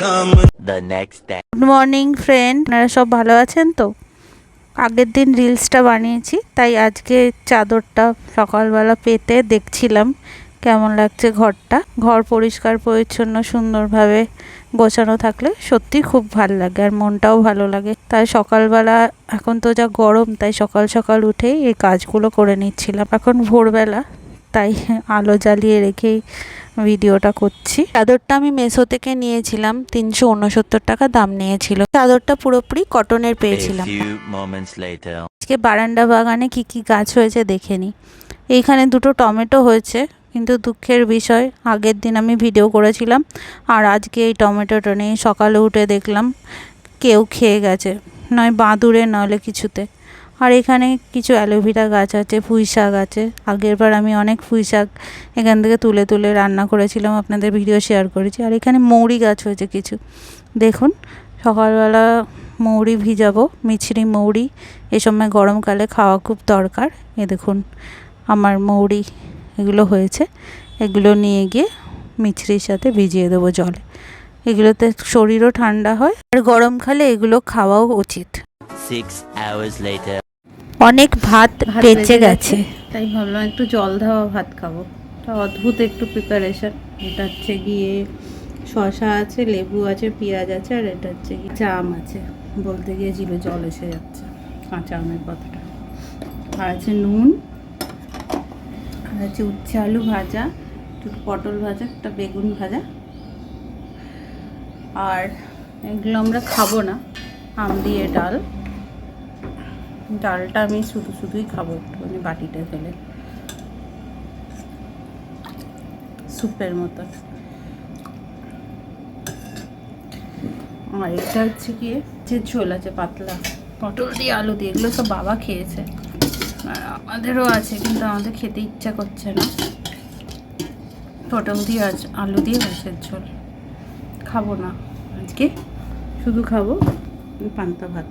Good morning friend আপনারা সব ভালো আছেন তো? আগের দিন রিলসটা বানিয়েছি, তাই আজকে চাদরটা সকালবেলা পেতে দেখছিলাম কেমন লাগছে ঘরটা। ঘর পরিষ্কার, পরিচ্ছন্ন, সুন্দরভাবে গোছানো থাকলে সত্যি খুব ভালো লাগে আর মনটাও ভালো লাগে। তাই সকালবেলা, এখন তো যা গরম, তাই সকাল সকাল উঠেই এই কাজগুলো করে নিচ্ছিলাম। এখন ভোরবেলা তাই আলো জ্বালিয়ে রেখেই ভিডিওটা করছি। চাদরটা আমি মেসো থেকে নিয়েছিলাম তিনশো উনসত্তর টাকা দাম নিয়েছিল। চাদরটা পুরোপুরি কটনের পেয়েছিলাম. আজকে বারান্দা বাগানে কি কি গাছ হয়েছে দেখে নিই এইখানে দুটো টমেটো হয়েছে কিন্তু দুঃখের বিষয় আগের দিন আমি ভিডিও করেছিলাম আর আজকে এই টমেটোটা নেই সকালে উঠে দেখলাম কেউ খেয়ে গেছে নয় বাঁদুরে নইলে কিছুতে। আর এখানে কিছু অ্যালোভেরা গাছ আছে পুঁই শাক আছে। আগের বার আমি অনেক পুঁই শাক এখান থেকে তুলে তুলে রান্না করেছিলাম, আপনাদের ভিডিও শেয়ার করেছি। আর এখানে মৌরি গাছ হয়েছে কিছু। দেখুন, সকালবেলা মৌরি ভিজাবো, মিছরি মৌরি, এ সময় গরমকালে খাওয়া খুব দরকার। এ দেখুন, আমার মৌরি এগুলো হয়েছে। এগুলো নিয়ে গিয়ে মিছরির সাথে ভিজিয়ে দেবো জলে। এগুলোতে শরীরও ঠান্ডা হয়। আর গরমকালে এগুলো খাওয়াও উচিত। Six hours later. অনেক ভাত বেঁচে গেছে তাই ভাবলাম একটু জল দেওয়া ভাত খাব। তা অদ্ভুত একটু প্রিপারেশন এটা হচ্ছে গিয়ে শশা আছে লেবু আছে পেঁয়াজ আছে আর এটা হচ্ছে গিয়ে জাম আছে। বলতে গিয়ে জিভে জল এসে যাচ্ছে কাঁচা আমের কথাটা। আর আছে নুন আর আছে উচ্ছে আলু ভাজা একটু পটল ভাজা একটা বেগুন ভাজা। আর এগুলো আমরা খাব না আম দিয়ে ডাল। ডালটা আমি শুধু শুধুই খাব একটুখানি বাটিটা ফেলে স্যুপের মতো। আর এটা হচ্ছে গিয়ে যে ঝোল আছে পাতলা, পটল দিয়ে আলু দিয়ে, এগুলো সব বাবা খেয়েছে। আর আমাদেরও আছে, কিন্তু আমাদের খেতে ইচ্ছা করছে না। পটল দিয়ে আজ, আলু দিয়ে মাছের ঝোল। খাব না আজকে, শুধু খাব পান্তা ভাত।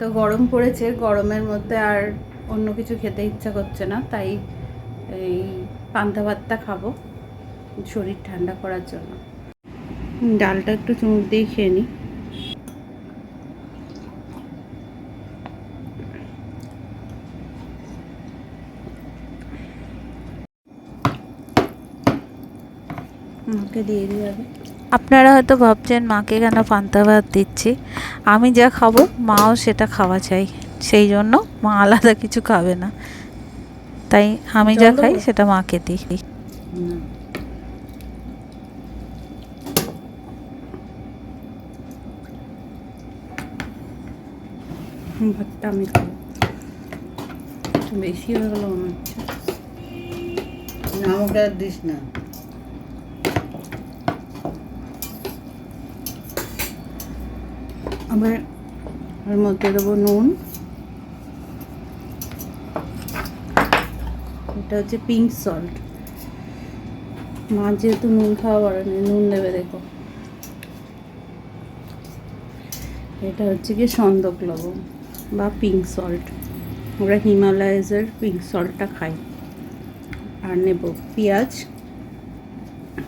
তো গরম পড়েছে, গরমের মধ্যে আর অন্য কিছু খেতে ইচ্ছা করছে না, তাই এই পান্তা ভাতটা খাব শরীর ঠান্ডা করার জন্য। ডালটা একটু চুমুক দিয়ে খেয়ে নিই। আমাকে দিয়ে আগে। আপনারা হয়তো ভাবছেন মাকে কেন পান্তা ভাত দিচ্ছি? আমি যা খাব মাও সেটা খাওয়া চাই। সেই জন্য মা আলাদা কিছু খাবে না। তাই আমি যা খাই সেটা মাকে দিই। ভাতটা আমি বেশি হয়ে গেল মনে হচ্ছে না আমাকে আর দিস না। আবার এর মধ্যে দেবো নুন। এটা হচ্ছে পিঙ্ক সল্ট মা যেহেতু নুন খাওয়া পারেনি নুন দেবে দেখো। এটা হচ্ছে কি সন্দক লবণ বা পিঙ্ক সল্ট আমরা হিমালয়াজের পিঙ্ক সল্টটা খাই। আর নেব পেঁয়াজ।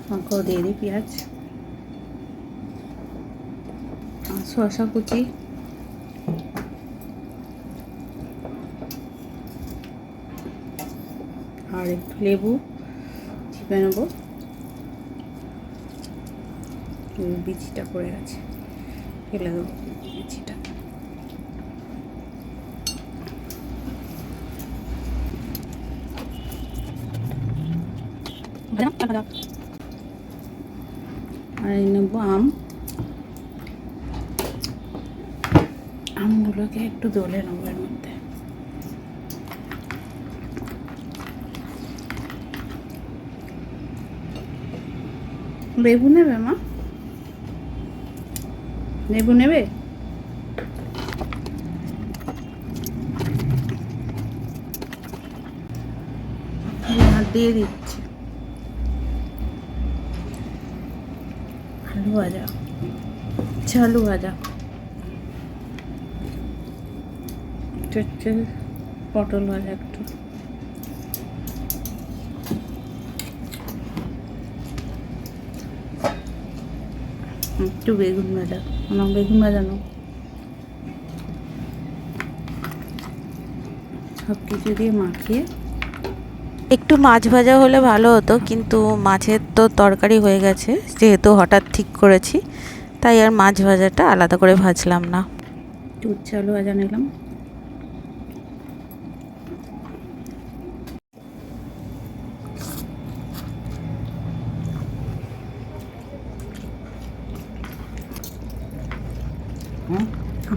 মাকেও দিয়ে দিই পেঁয়াজ আর শসা কুচি। আর একটু লেবু চিপে নেব। বিচিটা পড়ে গেছে। ফেলে দেবো বিচিটা। আর নেব আম। আমগুলোকে একটু দোলে নেব এর মধ্যে। লেবু নেবে মা? লেবু নেবে? আমি দিয়ে দিচ্ছি। আলু ভাজা। চালু ভাজা। এটা হচ্ছে পটল ভাজা একটু। একটু বেগুন ভাজা। আমার বেগুন ভাজা নাও সব কিছু দিয়ে মাখিয়ে একটু মাছ ভাজা হলে ভালো হতো কিন্তু মাছের তো তরকারি হয়ে গেছে যেহেতু হঠাৎ ঠিক করেছি তাই আর মাছ ভাজাটা আলাদা করে ভাজলাম না। একটু উচ্ছে আলু ভাজা নিলাম।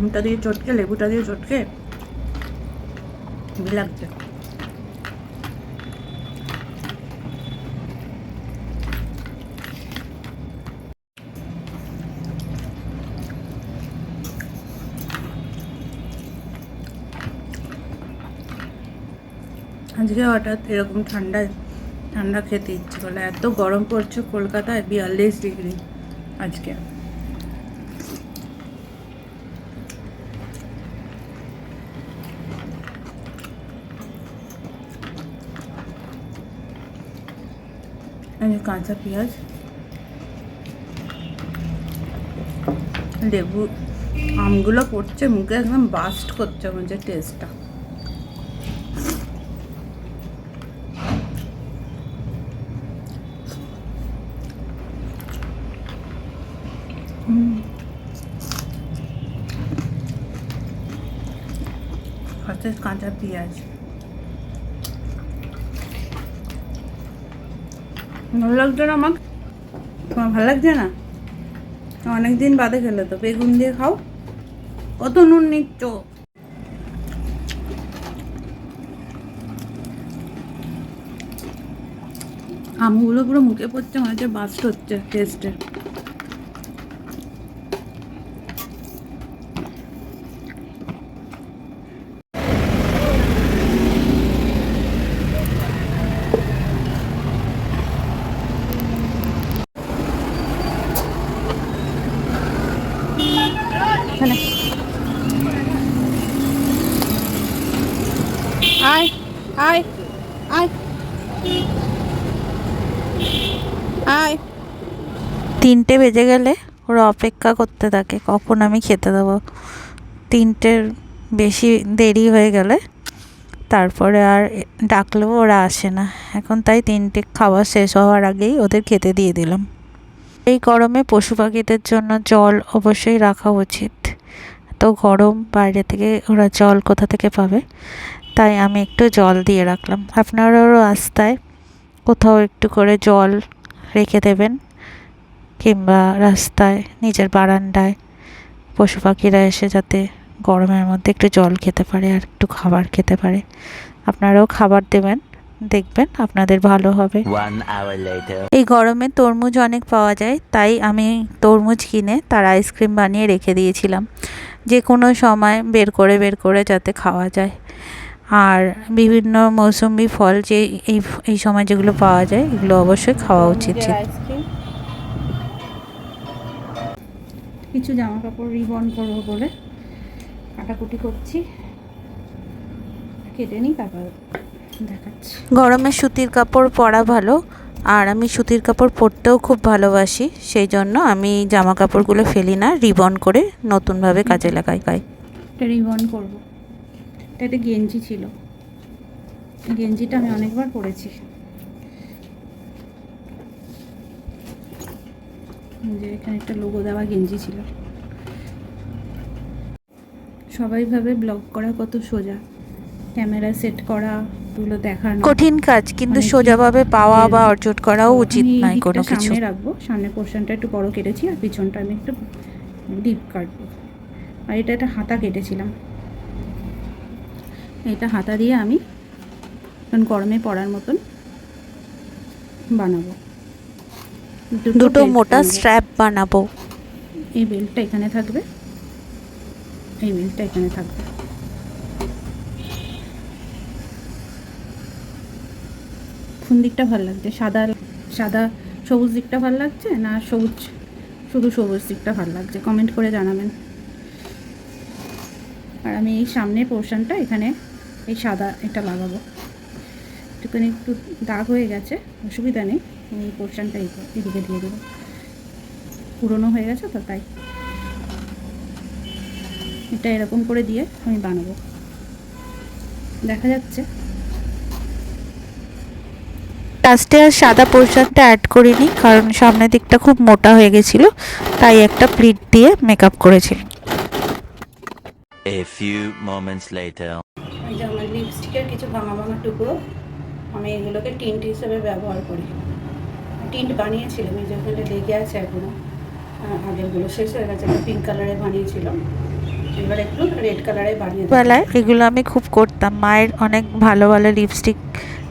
আমটা দিয়ে চটকে, লেবুটা দিয়ে চটকে লাগছে। আজকে হঠাৎ এরকম ঠান্ডা ঠান্ডা খেতে ইচ্ছে করল। এত গরম পড়ছে কলকাতায়, বিয়াল্লিশ ডিগ্রি আজকে। এই যে কাঁচা পেঁয়াজ লেবু আমগুলো পড়ছে মুখে একদম বাস্ট করছে মনে হচ্ছে টেস্টটা হচ্ছে কাঁচা পেঁয়াজ ভালো লাগতো না আমাকে? তোমার ভালো লাগছে না? অনেক দিন বাদে খেলে তো, বেগুন দিয়ে খাও। কত নুন নিচ্ছ? আমগুলো পুরো মুখে পড়ছে, মনে হচ্ছে বাস্ট হচ্ছে টেস্টের বেজে গেলে ওরা অপেক্ষা করতে থাকে, কখন আমি খেতে দেবো। তিনটের বেশি দেরি হয়ে গেলে তারপরে আর ডাকলেও ওরা আসে না। এখন তাই তিনটে খাওয়া শেষ হওয়ার আগেই ওদের খেতে দিয়ে দিলাম। এই গরমে পশু পাখিদের জন্য জল অবশ্যই রাখা উচিত। এত গরম বাইরে থেকে ওরা জল কোথা থেকে পাবে? তাই আমি একটু জল দিয়ে রাখলাম। আপনারাও রাস্তায় কোথাও একটু করে জল রেখে দেবেন। কিংবা রাস্তায় নিজের বারান্দায় পশু পাখিরা এসে যাতে গরমের মধ্যে একটু জল খেতে পারে আর একটু খাবার খেতে পারে। আপনারাও খাবার দেবেন দেখবেন আপনাদের ভালো হবে. এই গরমে তরমুজ অনেক পাওয়া যায় তাই আমি তরমুজ কিনে তার আইসক্রিম বানিয়ে রেখে দিয়েছিলাম। যে কোনো সময় বের করে বের করে যাতে খাওয়া যায়। আর বিভিন্ন মৌসুমি ফল যে এই এই সময় যেগুলো পাওয়া যায় এগুলো অবশ্যই খাওয়া উচিত আইসক্রিম? কিছু জামা কাপড় রিবন করব বলে কাটাকুটি করছি। কেটে নিই তারপর দেখাচ্ছি। গরমে সুতির কাপড় পরা ভালো আর আমি সুতির কাপড় পরতেও খুব ভালোবাসি সেই জন্য আমি জামা কাপড়গুলো ফেলি না রিবন করে নতুনভাবে কাজে লাগাই গাই এটা রিবন করব। এটা একটা গেঞ্জি ছিল। গেঞ্জিটা আমি অনেকবার পরেছি। যে এখানে একটা লোগো দেওয়া গেঞ্জি ছিল। সবাই ভাবে ব্লগ করা কত সোজা। ক্যামেরা সেট করা এগুলো দেখানো। কঠিন কাজ কিন্তু অনেক সোজাভাবে পাওয়া বা অর্জন করাও উচিত নয় কোনো কিছু। সামনে রাখব সামনে পোর্শনটা একটু বড় কেটেছি আর পিছনটা আমি একটু ডিপ কাটবো আর এটা একটা হাতা কেটেছিলাম। এটা হাতা দিয়ে আমি গরমে পড়ার মতন বানাবো। দুটো মোটা স্ট্র্যাপ বানাবো। এই বেল্টটা এখানে থাকবে। এই বেল্টটা এখানে থাকবে। কোন দিকটা ভালো লাগছে? সাদা সাদা সবুজ দিকটা ভালো লাগছে না সবুজ? শুধু সবুজ দিকটা ভালো লাগছে। কমেন্ট করে জানাবেন। আর আমি এই সামনের পোর্শনটা এখানে এই সাদা এটা লাগাবো। একটুখানি একটু দাগ হয়ে গেছে অসুবিধা নেই। এই পোর্শনটা এদিকে দিয়ে দেবো। পুরনো হয়ে গেছে তো তাই। এটা এরকম করে দিয়ে আমি বানাবো। দেখা যাচ্ছে। লাস্টে আর সাদা পোর্শনটা অ্যাড করিনি কারণ সামনের দিকটা খুব মোটা হয়ে গেছিল তাই একটা প্লিট দিয়ে মেকআপ করেছিলাম। A few moments later. এই যে আমার লিপস্টিকের কিছু ভাঙা ভাঙা টুকরো আমি এগুলোকে টিন্ট হিসেবে ব্যবহার করি। টিন্ট বানিয়েছিলাম এই যে ওখানে লেগে আছে এখনও। আহ, আগেরগুলো শেষ হয়ে গেছে পিঙ্ক কালারে বানিয়েছিলাম। এবার একটু রেড কালারে বানিয়ে বেলায় এগুলো আমি খুব করতাম। মায়ের অনেক ভালো ভালো লিপস্টিক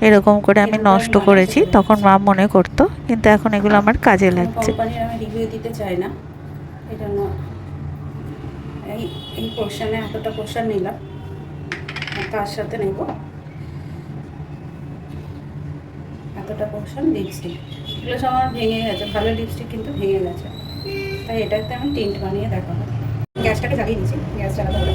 এরকম করে আমি নষ্ট করেছি তখন মা মনে করতো কিন্তু এখন এগুলো আমার কাজে লাগছে। আমি রিভিউ দিতে চাই না। এই জন্য এই এই পোর্শনে এতটা পোর্শন নিলাম। তার সাথে নেব। এতটা পোর্শন লিপস্টিক এগুলো সব আমার ভেঙে গেছে ভালো লিপস্টিক কিন্তু ভেঙে গেছে। তাই এটাতে আমি টিন্ট বানিয়ে দেখাবো। গ্যাসটাকে জ্বালিয়ে দিচ্ছি গ্যাস জ্বালাতে হবে।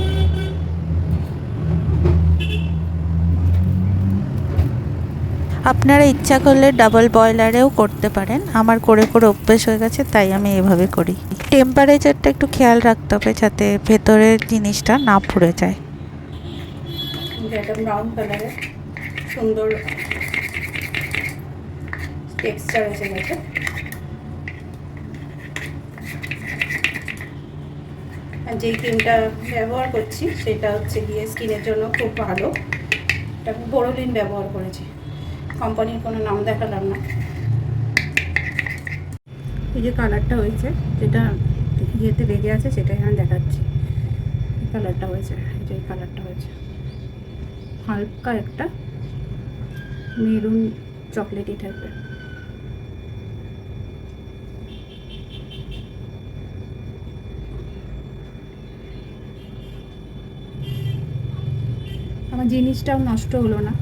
আপনারা ইচ্ছা করলে ডাবল বয়লারেও করতে পারেন। আমার করে করে অভ্যেস হয়ে গেছে তাই আমি এভাবে করি। টেম্পারেচারটা একটু খেয়াল রাখতে হবে যাতে ভেতরের জিনিসটা না পুড়ে যায়। ব্রাউন কালারের সুন্দর টেক্সচার এসে গেছে আর যেই ক্রিমটা ব্যবহার করছি, সেটা হচ্ছে গিয়ে স্কিনের জন্য খুব ভালো। এটা বোরোলিন ব্যবহার করেছি। কোম্পানির কোনো নাম দেখালাম না। এই যে কালারটা হয়েছে, যেটা ইয়েতে লেগে আছে সেটা এখানে দেখাচ্ছি। কালারটা হয়েছে, এই যে কালারটা হয়েছে। হালকা একটা মেরুন চকলেটি টাইপের আমার জিনিসটাও নষ্ট হলো না,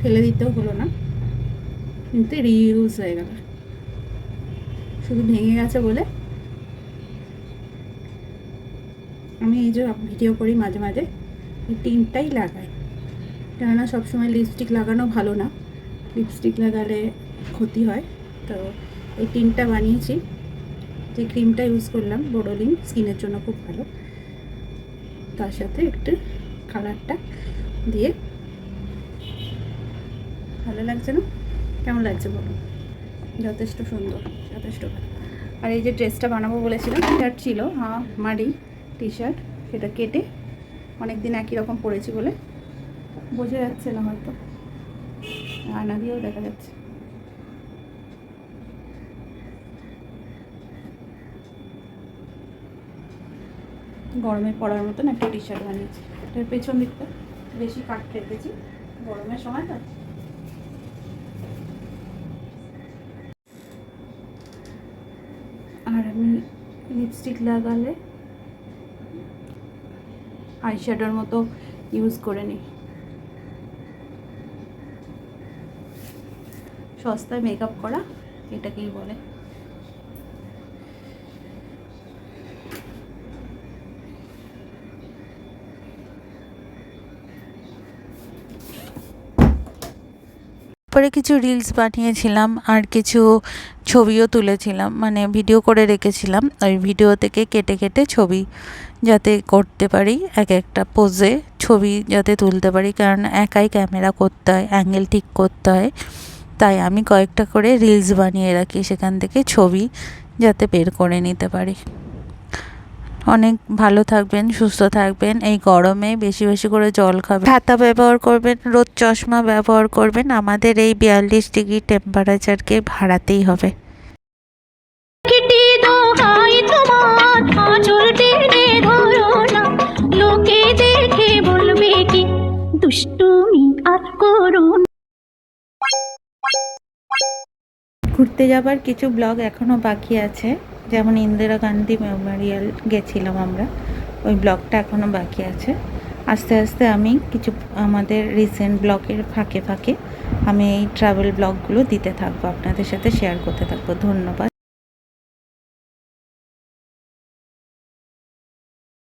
ফেলে দিতেও হলো না, কিন্তু রিইউজ হয়ে গেল। শুধু ভেঙে গেছে বলে আমি এই যে ভিডিও করি মাঝে মাঝে, এই টিনটাই লাগাই। কেননা সবসময় লিপস্টিক লাগানো ভালো না লিপস্টিক লাগালে ক্ষতি হয়। তো এই টিনটা বানিয়েছি, যে ক্রিমটা ইউজ করলাম বোরোলিন স্কিনের জন্য খুব ভালো। তার সাথে একটু কালারটা দিয়ে। ভালো লাগছে না? কেমন লাগছে বলুন যথেষ্ট সুন্দর, যথেষ্ট আর এই যে ড্রেসটা বানাবো বলেছিলাম শার্ট ছিল হ্যাঁ মারি টি শার্ট সেটা কেটে অনেক দিন একই রকম পরেছি বলে বোঝা যাচ্ছে না হয়তো। আয়না দিয়েও দেখা যাচ্ছে। গরমে পরার মতন একটা টি শার্ট বানিয়েছি। এটার পেছন দিকটা। বেশি কাট রেখেছি, গরমের সময় তো। আর আমি লিপস্টিক লাগালে আই আইশ্যাডোর মতো ইউজ করে নিই। সস্তায় মেকআপ করা, এটাকেই বলে। পরে কিছু রিলস বানিয়েছিলাম আর কিছু ছবিও তুলেছিলাম মানে ভিডিও করে রেখেছিলাম। ওই ভিডিও থেকে কেটে কেটে ছবি যাতে করতে পারি, এক একটা পোজে ছবি যাতে তুলতে পারি, কারণ একাই ক্যামেরা করতে হয় অ্যাঙ্গেল ঠিক করতে হয়। তাই আমি কয়েকটা করে রিলস বানিয়ে রাখি, সেখান থেকে ছবি যাতে বের করে নিতে পারি। অনেক ভালো থাকবেন সুস্থ থাকবেন। এই গরমে বেশি বেশি করে জল খাবেন। ছাতা ব্যবহার করবেন রোদ চশমা ব্যবহার করবেন। আমাদের এই বিয়াল্লিশ ডিগ্রি টেম্পারেচারকে ভাড়াতেই হবে। লোকে দেখে বলবে কি দুষ্টুমি আর করুন ঘুরতে যাবার কিছু ব্লগ এখনও বাকি আছে। যেমন ইন্দিরা গান্ধী মেমোরিয়াল গেছিলাম আমরা, ওই ব্লকটা এখনও বাকি আছে। আস্তে আস্তে আমি কিছু আমাদের রিসেন্ট ব্লকের ফাঁকে ফাঁকে আমি এই ট্রাভেল ব্লগগুলো দিতে থাকব, আপনাদের সাথে শেয়ার করতে থাকব। ধন্যবাদ।